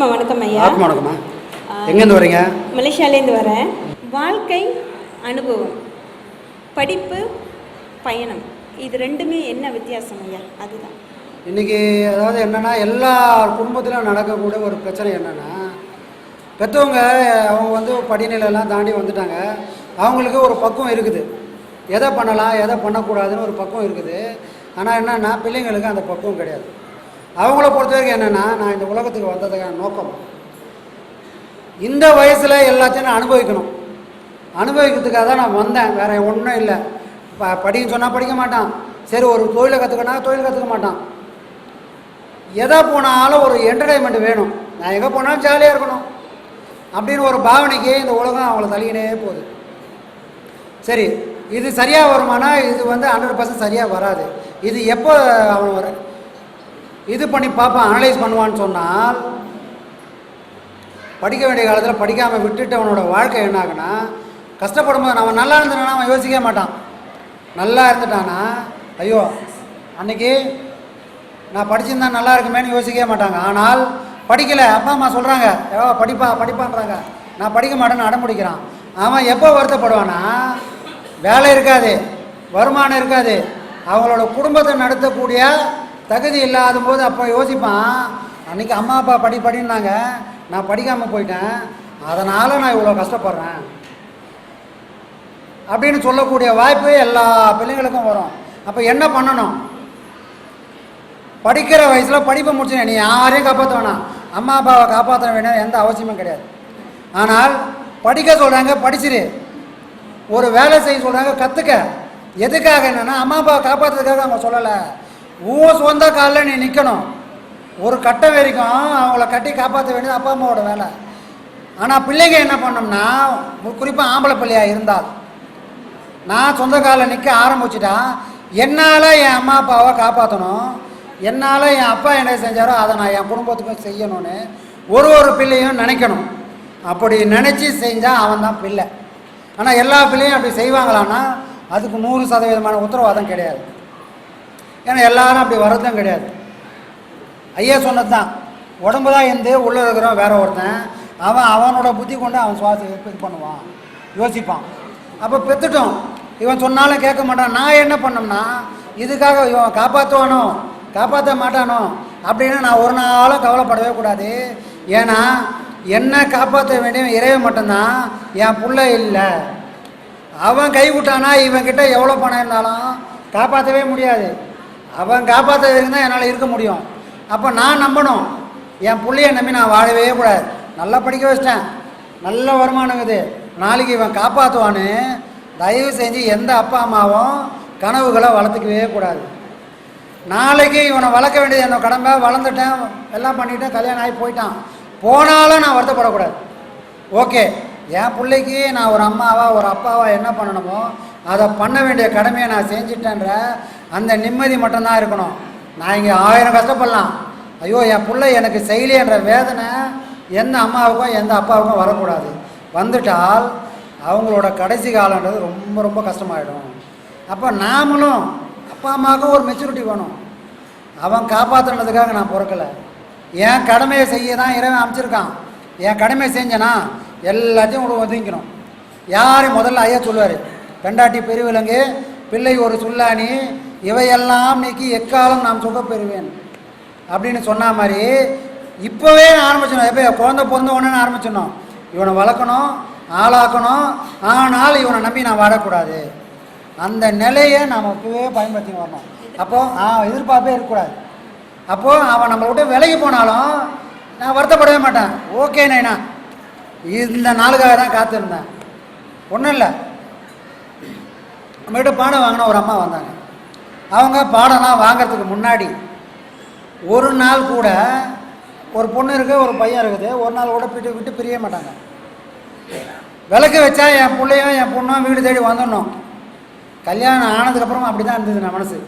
ஆத்மா வணக்கம் ஐயா. ஆத்மா வணக்கம்மா. எங்கேருந்து வரீங்க? மலேசியாலேருந்து வரேன். வாழ்க்கை அனுபவம் படிப்பு பயணம். இது ரெண்டுமே என்ன வித்தியாசம் ஐயா? அதுதான். இன்றைக்கி அதாவது என்னென்னா எல்லா குடும்பத்திலும் நடக்கக்கூடிய ஒரு பிரச்சனை என்னென்னா பெற்றவங்க அவங்க வந்து படிநிலையெல்லாம் தாண்டி வந்துட்டாங்க. அவங்களுக்கு ஒரு பக்குவம் இருக்குது. எதை பண்ணலாம் எதை பண்ணக்கூடாதுன்னு ஒரு பக்குவம் இருக்குது. ஆனால் என்னென்னா பிள்ளைங்களுக்கு அந்த பக்குவம் கிடையாது. அவங்கள பொறுத்த வரைக்கும் என்னென்னா நான் இந்த உலகத்துக்கு வந்ததுக்கான நோக்கம். இந்த வயசில் எல்லாத்தையும் நான் அனுபவிக்கணும். அனுபவிக்கிறதுக்காக தான் நான் வந்தேன். வேறு ஒன்றும் இல்லை. ப படின்னு சொன்னால் படிக்க மாட்டான். சரி ஒரு தொழிலை கற்றுக்கனா தொழில் கற்றுக்க மாட்டான். எதை போனாலும் ஒரு என்டர்டைன்மெண்ட் வேணும். நான் எங்கே போனாலும் ஜாலியாக இருக்கணும். அப்படின்னு ஒரு பாவனைக்கு இந்த உலகம் அவங்கள தள்ளிக்கினே போகுது. சரி இது சரியாக வருமானா? இது வந்து ஹண்ட்ரட் பர்சன்ட் சரியாக வராது. இது எப்போ அவன் வர இது பண்ணி பார்ப்பான் அனலைஸ் பண்ணுவான்னு சொன்னால் படிக்க வேண்டிய காலத்தில் படிக்காமல் விட்டுட்டு அவனோட வாழ்க்கை என்ன ஆகுனா கஷ்டப்படும்போது அவன் நல்லா இருந்தானா அவன் யோசிக்கவே மாட்டான். நல்லா இருந்துட்டானா ஐயோ அன்னைக்கு நான் படிச்சிருந்தா நல்லா இருக்குமேன்னு யோசிக்கவே மாட்டாங்க. ஆனால் படிக்கலை. அப்பா அம்மா சொல்கிறாங்க ஏவா படிப்பா படிப்பான்றாங்க. நான் படிக்க மாட்டேன்னு அடம்பிடிக்கிறான். அவன் எப்போ வருத்தப்படுவானா? வேலை இருக்காது வருமானம் இருக்காது. அவங்களோட குடும்பத்தை நடத்தக்கூடிய தகுதி இல்லாத போது அப்போ யோசிப்பான் அன்றைக்கி அம்மா அப்பா படி படின்னாங்க. நான் படிக்காமல் போயிட்டேன். அதனால் நான் இவ்வளோ கஷ்டப்படுறேன். அப்படின்னு சொல்லக்கூடிய வாய்ப்பு எல்லா பிள்ளைங்களுக்கும் வரும். அப்போ என்ன பண்ணணும்? படிக்கிற வயசில் படிப்பை முடிச்சு நீ யாரையும் காப்பாற்ற வேணாம். அம்மா அப்பாவை காப்பாற்ற வேணும் எந்த அவசியமும் கிடையாது. ஆனால் படிக்க சொல்கிறாங்க படிச்சிரு. ஒரு வேலை செய்ய சொல்கிறாங்க கற்றுக்க எதுக்காக என்னென்னா அம்மா அப்பாவை காப்பாற்றுறதுக்காக அவங்க சொல்லலை. உன் சொந்த காலில் நீ நிற்கணும் ஒரு கட்டம் வரைக்கும் அவங்கள கட்டி காப்பாற்ற வேண்டியது அப்பா அம்மாவோட வேலை. ஆனால் பிள்ளைங்க என்ன பண்ணோம்னா குறிப்பாக ஆம்பளை பிள்ளையாக இருந்தால். நான் சொந்த காலில் நிற்க ஆரம்பிச்சிட்டா என்னால் என் அம்மா அப்பாவை காப்பாற்றணும் என்னால் என் அப்பா என்ன செஞ்சாரோ அதை நான் என் குடும்பத்துக்கும் செய்யணும்னு ஒரு ஒரு பிள்ளையும் நினைக்கணும். அப்படி நினச்சி செஞ்சால் அவன் தான் பிள்ளை. ஆனால் எல்லா பிள்ளையும் அப்படி செய்வாங்களான்னா அதுக்கு நூறு சதவீதமான உத்தரவாதம் கிடையாது. ஏன்னா எல்லாரும் அப்படி வர்றதும் கிடையாது. ஐயா சொன்னது தான் உடம்பு தான் இருந்து உள்ளே இருக்கிறவன் வேற ஒருத்தன். அவன் அவனோட புத்தி கொண்டு அவன் சுவாச இது பண்ணுவான். யோசிப்பான். அப்போ பெத்துட்டோம். இவன் சொன்னாலும் கேட்க மாட்டான். நான் என்ன பண்ணோம்னா இதுக்காக இவன் காப்பாற்றுவானோ காப்பாற்ற மாட்டானோ அப்படின்னு நான் ஒரு நாளும் கவலைப்படவே கூடாது. ஏன்னா என்ன காப்பாற்ற வேண்டியவன் இறைவன் மட்டும்தான். என் புள்ள இல்லை. அவன் கை விட்டானா இவன்கிட்ட எவ்வளோ பணம் இருந்தாலும் காப்பாற்றவே முடியாது. அவன் காப்பாற்ற வரைக்கும் தான் என்னால் இருக்க முடியும். அப்போ நான் நம்பணும். என் பிள்ளைய நம்பி நான் வாழவே கூடாது. நல்லா படிக்க வச்சிட்டேன். நல்ல வருமானங்குது நாளைக்கு இவன் காப்பாற்றுவான்னு தயவு செஞ்சு எந்த அப்பா அம்மாவும் கனவுகளை வளர்த்துக்கவே கூடாது. நாளைக்கு இவனை வளர்க்க வேண்டியது என்னோட கடமை. வளர்ந்துட்டேன். எல்லாம் பண்ணிட்டேன். கல்யாணம் ஆகி போயிட்டான். போனாலும் நான் வருத்தப்படக்கூடாது. ஓகே. என் பிள்ளைக்கு நான் ஒரு அம்மாவா ஒரு அப்பாவா என்ன பண்ணணுமோ அதை பண்ண வேண்டிய கடமையை நான் செஞ்சிட்டேன்ற அந்த நிம்மதி மட்டும்தான் இருக்கணும். நான் இங்கே ஆயிரம் கஷ்டப்படலாம். ஐயோ என் பிள்ளை எனக்கு செய்யலையன்ற வேதனை எந்த அம்மாவுக்கும் எந்த அப்பாவுக்கும் வரக்கூடாது. வந்துட்டால் அவங்களோட கடைசி காலன்றது ரொம்ப ரொம்ப கஷ்டமாயிடும். அப்போ நாமளும் அப்பா அம்மாவுக்கும் ஒரு மெச்சூரிட்டி வேணும். அவன் காப்பாற்றுனதுக்காக நான் பிறக்கலை. என் கடமையை செய்ய தான் இறைவன் அமைச்சிருக்கான். என் கடமையை செஞ்சேன்னா எல்லாத்தையும் கூட ஒதுங்கிக்கணும். யாரையும் முதல்ல ஐயா சொல்லுவார்? பெண்டாட்டி பெருவிலங்கு பிள்ளை ஒரு சுல்லானி இவையெல்லாம் நீக்கி எக்காலம் நாம் சுகப்பெறுவேன் அப்படின்னு சொன்ன மாதிரி இப்போவே ஆரம்பிச்சிடணும். எப்போ? குழந்தை பிறந்த உடனே ஆரம்பிச்சிடணும். இவனை வளர்க்கணும் ஆளாக்கணும். ஆனால் இவனை நம்பி நான் வாடக்கூடாது அந்த நிலையை நாம் இப்போவே பயன்படுத்தி வரணும். அப்போது அவன் எதிர்பார்ப்பே இருக்கக்கூடாது. அப்போது அவன் நம்மளை விட்டு விலகி போனாலும் நான் வருத்தப்படவே மாட்டேன். ஓகே நைனா. இந்த நாளுக்காக தான் காத்திருந்தேன். ஒன்றும் இல்லை. நம்மகிட்ட பாடம் வாங்கின ஒரு அம்மா வந்தாங்க. அவங்க பாடம்லாம் வாங்கிறதுக்கு முன்னாடி ஒரு நாள் கூட ஒரு பொண்ணு இருக்குது ஒரு பையன் இருக்குது ஒரு நாள் கூட விட்டு விட்டு பிரிய மாட்டாங்க. விளக்கு வச்சா என் பிள்ளையும் என் பொண்ணும் வீடு தேடி வந்துடணும். கல்யாணம் ஆனதுக்கப்புறம் அப்படி தான் இருந்தது நான் மனசு.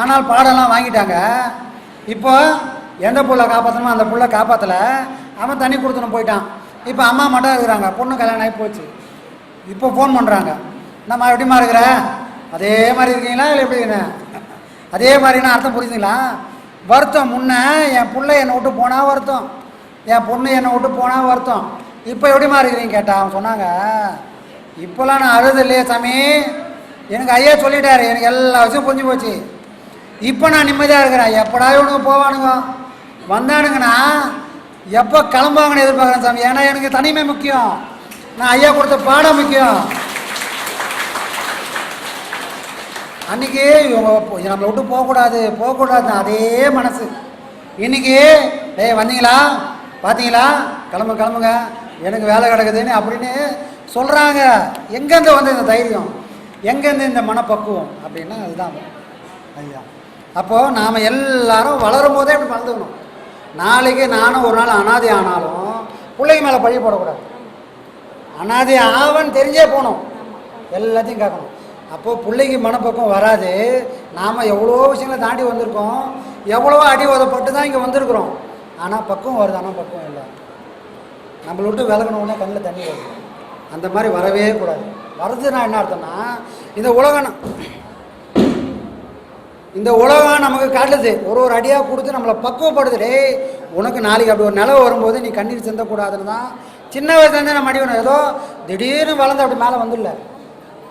ஆனால் பாடம்லாம் வாங்கிட்டாங்க. இப்போ எந்த புள்ள காப்பாற்றணுமோ அந்த புள்ள காப்பாற்றலை அவன் தண்ணி கொடுத்துன்னு போயிட்டான். இப்போ அம்மா மட்டும் இருக்கிறாங்க. பொண்ணு கல்யாணம் ஆகி போச்சு. இப்போ ஃபோன் பண்ணுறாங்க நம்ம எப்படிமா இருக்கிற? அதே மாதிரி இருக்கீங்களா இல்லை எப்படின்னு அதே மாதிரினா அர்த்தம் புரிஞ்சுங்களா வருத்தம் முன்ன என் பிள்ளை என்னை விட்டு போனால் வருத்தம். என் பொண்ணு என்னை விட்டு போனால் வருத்தம். இப்போ எப்படிமா இருக்கிறீங்க கேட்டா அவன் சொன்னாங்க இப்போலாம் நான் அழுது இல்லையே சாமி. எனக்கு ஐயா சொல்லிட்டாரு எனக்கு எல்லா விஷயம் புரிஞ்சு போச்சு. இப்போ நான் நிம்மதியாக இருக்கிறேன். எப்படா இவனுங்க போவானுங்க? வந்தானுங்கன்னா எப்போ கிளம்புவாங்கன்னு எதிர்பார்க்குறேன் சாமி. ஏன்னா எனக்கு தனிமை முக்கியம். நான் ஐயா கொடுத்த பாடம் முக்கியம். அன்றைக்கே இவங்க நம்மளை விட்டு போகக்கூடாது போகக்கூடாது அதே மனசு. இன்னைக்கு டேய் வந்தீங்களா? பார்த்தீங்களா கிளம்பு கிளம்புங்க. எனக்கு வேலை கிடக்குதுன்னு அப்படின்னு சொல்கிறாங்க எங்கேருந்து வந்து இந்த தைரியம்? எங்கேருந்து இந்த மனப்பக்குவம்? அப்படின்னா அதுதான். ஐயா அப்போது நாம் எல்லாரும் வளரும் போதே இப்படி வளர்ந்துக்கணும். நாளைக்கு நானும் ஒரு நாள் அனாதை ஆனாலும் பிள்ளைங்க மேலே பழி போடக்கூடாது. அனாதை ஆவன்னு தெரிஞ்சே போகணும். எல்லாத்தையும் கேட்கணும். அப்போது பிள்ளைக்கு மனப்பக்கம் வராது. நாம் எவ்வளோ விஷயங்களை தாண்டி வந்திருக்கோம். எவ்வளோ அடி உதப்பட்டு தான் இங்கே வந்திருக்கிறோம். ஆனால் பக்குவம் வருது. ஆனால் பக்குவம் இல்லை. நம்மளை விட்டு விலகணுன்னே கண்ணில் தண்ணி வருது. அந்த மாதிரி வரவே கூடாது. வருதுன்னா என்ன அர்த்தம்னா இந்த உலகம் இந்த உலகம் நமக்கு காட்டுது. ஒரு ஒரு அடியாக கொடுத்து நம்மளை பக்குவப்படுது. டேய் உனக்கு நாளைக்கு அப்படி ஒரு நிலவு வரும்போது நீ கண்ணீர் சிந்தக்கூடாதுன்னு தான் சின்ன வயசுலேருந்தே நம்ம அடிக்கணும் ஏதோ திடீர்னு வளர்ந்து அப்படி மேலே வந்துடல.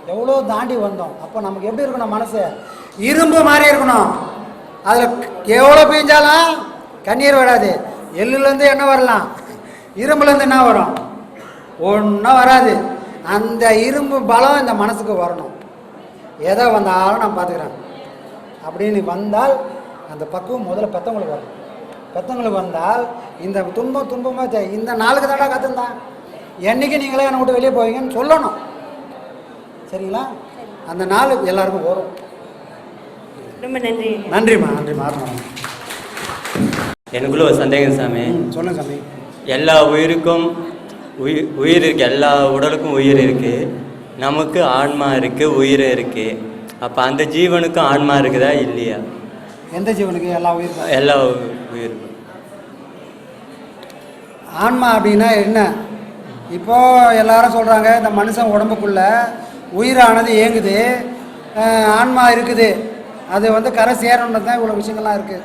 எவ்வளோ தாண்டி வந்தோம்? அப்போ நமக்கு எப்படி இருக்கணும் மனசு? இரும்பு மாதிரி இருக்கணும். அதில் எவ்வளோ பெஞ்சாலும் கண்ணீர் வராது. எள்ளுலேருந்து என்ன வரலாம். இரும்புலேருந்து என்ன வரும். ஒன்றும் வராது. அந்த இரும்பு பலம் இந்த மனசுக்கு வரணும். எதை வந்தாலும் நான் பார்த்துக்கிறேன். அப்படின்னு வந்தால் அந்த பக்குவம் முதல்ல பெத்தவங்களுக்கு வரும். பெத்தவங்களுக்கு வந்தால் இந்த துன்பம் துன்பமாக இந்த நாளுக்கு தாண்டா கற்றுந்தான் என்னைக்கு நீங்களே என்னை விட்டு வெளியே போவீங்கன்னு சொல்லணும். சரிங்களா? அந்த நாள் எல்லாருக்கும் வரும். ரொம்ப நன்றி. நன்றிம்மா நன்றிம்மா ஆத்மா எனக்குள்ள ஒரு சந்தேகம் சாமி. சொல்லுங்க சாமி. எல்லா உயிருக்கும் உயிர் உயிர் இருக்கு எல்லா உடலுக்கும் உயிர் இருக்கு. நமக்கு ஆன்மா இருக்கு உயிர் இருக்கு. அப்போ அந்த ஜீவனுக்கும் ஆன்மா இருக்குதா இல்லையா? எந்த ஜீவனுக்கு? எல்லா உயிருக்கும் எல்லா உயிருக்கும் ஆன்மா அப்படின்னா என்ன? இப்போ எல்லாரும் சொல்கிறாங்க இந்த மனுஷன் உடம்புக்குள்ள உயிரானது இயங்குது. ஆன்மா இருக்குது. அது வந்து கரை சேரணுன்றது தான் இவ்வளோ விஷயங்கள்லாம் இருக்குது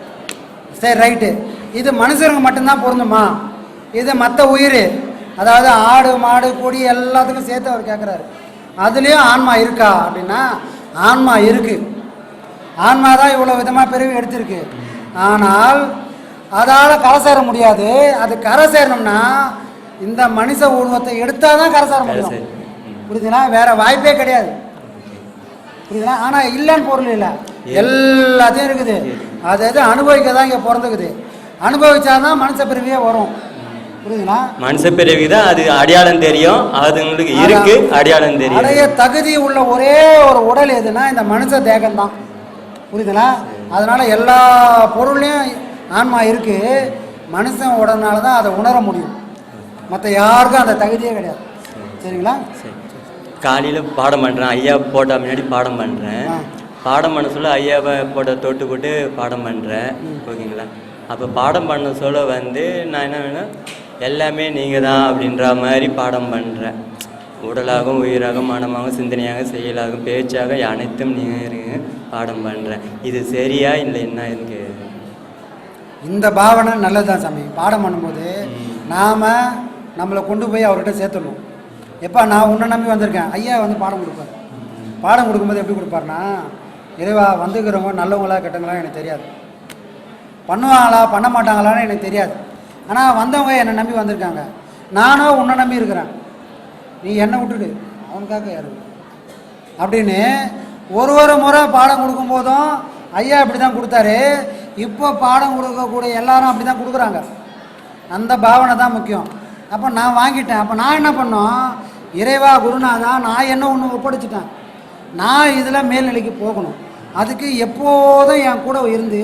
சரி ரைட்டு. இது மனுஷனுக்கு மட்டும்தான் பொருந்துமா? இது மற்ற உயிர் அதாவது ஆடு மாடு கொடி எல்லாத்துக்கும் சேர்த்து அவர் கேட்குறாரு அதுலேயும் ஆன்மா இருக்கா? அப்படின்னா ஆன்மா இருக்குது ஆன்மா தான் இவ்வளோ விதமாக பிரிவு எடுத்திருக்கு. ஆனால் அதால் கரை சேர முடியாது. அது கரை சேரணும்னா இந்த மனுஷ உருவத்தை எடுத்தால் தான் கரை சேர முடியும். புரியுதுங்களா? வேற வாய்ப்பே கிடையாது. புரியுதுங்களா? ஆனால் இல்லைன்னு பொருள் இல்லை. எல்லாத்தையும் இருக்குது. அது எது அனுபவிக்க தான் இங்கே பிறந்துக்குது. அனுபவிச்சாதான் மனுஷ பிறவியே வரும். புரியுதுங்களா? மனுஷ பிறவி தான் அது அடையாளம் தெரியும். அதுங்களுக்கு இருக்கு அடையாளம் தெரியும். அடைய தகுதி உள்ள ஒரே ஒரு உடல் எதுனா இந்த மனுஷ தேகம் தான் புரியுதுங்களா? அதனால எல்லா பொருள்லையும் ஆன்மா இருக்கு. மனுஷன் உடனால தான் அதை உணர முடியும். மற்ற யாருக்கும் அந்த தகுதியே கிடையாது. சரிங்களா? சரி. காலையில் பாடம் பண்ணுறேன் ஐயா போட்டா முன்னாடி பாடம் பண்ணுறேன். பாடம் பண்ண சொல்ல ஐயாவை போட்ட தொட்டு போட்டு பாடம் பண்ணுறேன் ஓகேங்களா? அப்போ பாடம் பண்ண சொல்ல வந்து நான் என்ன வேணும் எல்லாமே நீங்கள் தான் அப்படின்ற மாதிரி பாடம் பண்ணுறேன் உடலாகவும் உயிராகவும் மனமாகவும் சிந்தனையாக செயலாகவும் பேச்சாக அனைத்தும் நீங்கள் இருங்க பாடம் பண்ணுறேன் இது சரியா இல்லை என்ன இருக்கு? இந்த பாவனை நல்லது தான் சாமி. பாடம் பண்ணும்போது நாம் நம்மளை கொண்டு போய் அவர்கிட்ட சேர்த்துடணும். எப்பா நான் உன்னை நம்பி வந்திருக்கேன். ஐயா வந்து பாடம் கொடுப்பார். பாடம் கொடுக்கும்போது எப்படி கொடுப்பாருன்னா இறைவா வந்துக்கிறவங்க நல்லவங்களா கெட்டவங்களா எனக்கு தெரியாது. பண்ணுவாங்களா பண்ண மாட்டாங்களான்னு எனக்கு தெரியாது. ஆனால் வந்தவங்க என்னை நம்பி வந்திருக்காங்க. நானும் உன்னை நம்பி இருக்கிறேன். நீ என்னை விட்டுடு. அவனுக்காக யாரு? அப்படின்னு ஒரு ஒரு முறை பாடம் கொடுக்கும்போதும் ஐயா இப்படி தான் கொடுத்தாரு. இப்போ பாடம் கொடுக்கக்கூடிய எல்லாரும் அப்படி தான் கொடுக்குறாங்க. அந்த பாவனை தான் முக்கியம். அப்போ நான் வாங்கிட்டேன். அப்போ நான் என்ன பண்ணோம்? இறைவா குருநாதா நான் என்ன ஒன்று ஒப்படைச்சிட்டேன்? நான் இதில் மேல்நிலைக்கு போகணும். அதுக்கு எப்போதும் என் கூட இருந்து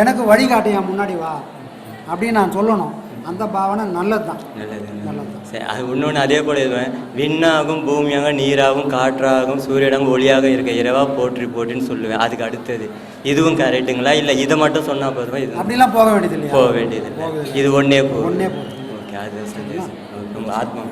எனக்கு வழிகாட்டு என் முன்னாடி வா. அப்படின்னு நான் சொல்லணும். அந்த பாவனை நல்லது தான் நல்லது சரி அது இன்னொன்று அதே போல இதுவேன் விண்ணாகும் பூமியாக நீராகும் காற்றாகும் சூரியனாகும் ஒளியாக இருக்க இரவா போற்றி போற்றின்னு சொல்லுவேன். அதுக்கு அடுத்தது இதுவும் கரெக்டுங்களா இல்லை இதை மட்டும் சொன்னால் போதுமா? இது அப்படிலாம் போக வேண்டியது போக வேண்டியது இது ஒன்றே போதும். ஒண்ணே போதும். యాదవ్ సంజయ్ ఆత్మ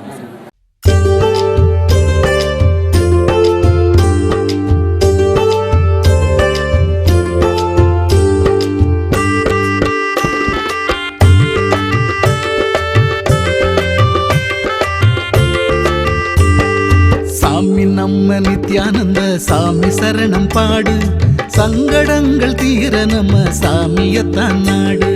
சாமி நம்ம நித்யானந்த சாமி சரணம் பாடு. சங்கடங்கள் தீர நம்ம சாமியத்தான் நாடு.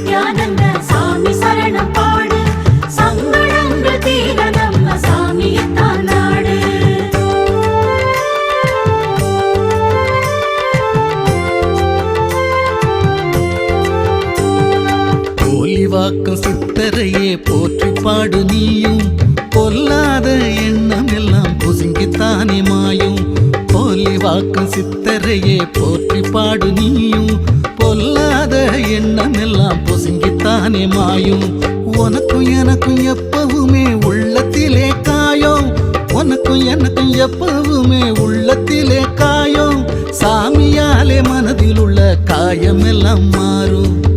போற்றி பாடு நீயும். பொல்லாத எண்ணமெல்லாம் பொசுங்கித்தானே மாயும். உனக்கும் எனக்கும் எப்பவுமே உள்ளத்திலே காயம். உனக்கும் எனக்கும் எப்பவுமே உள்ளத்திலே காயம். சாமியாலே மனதில் உள்ள காயமெல்லாம் மாறும்.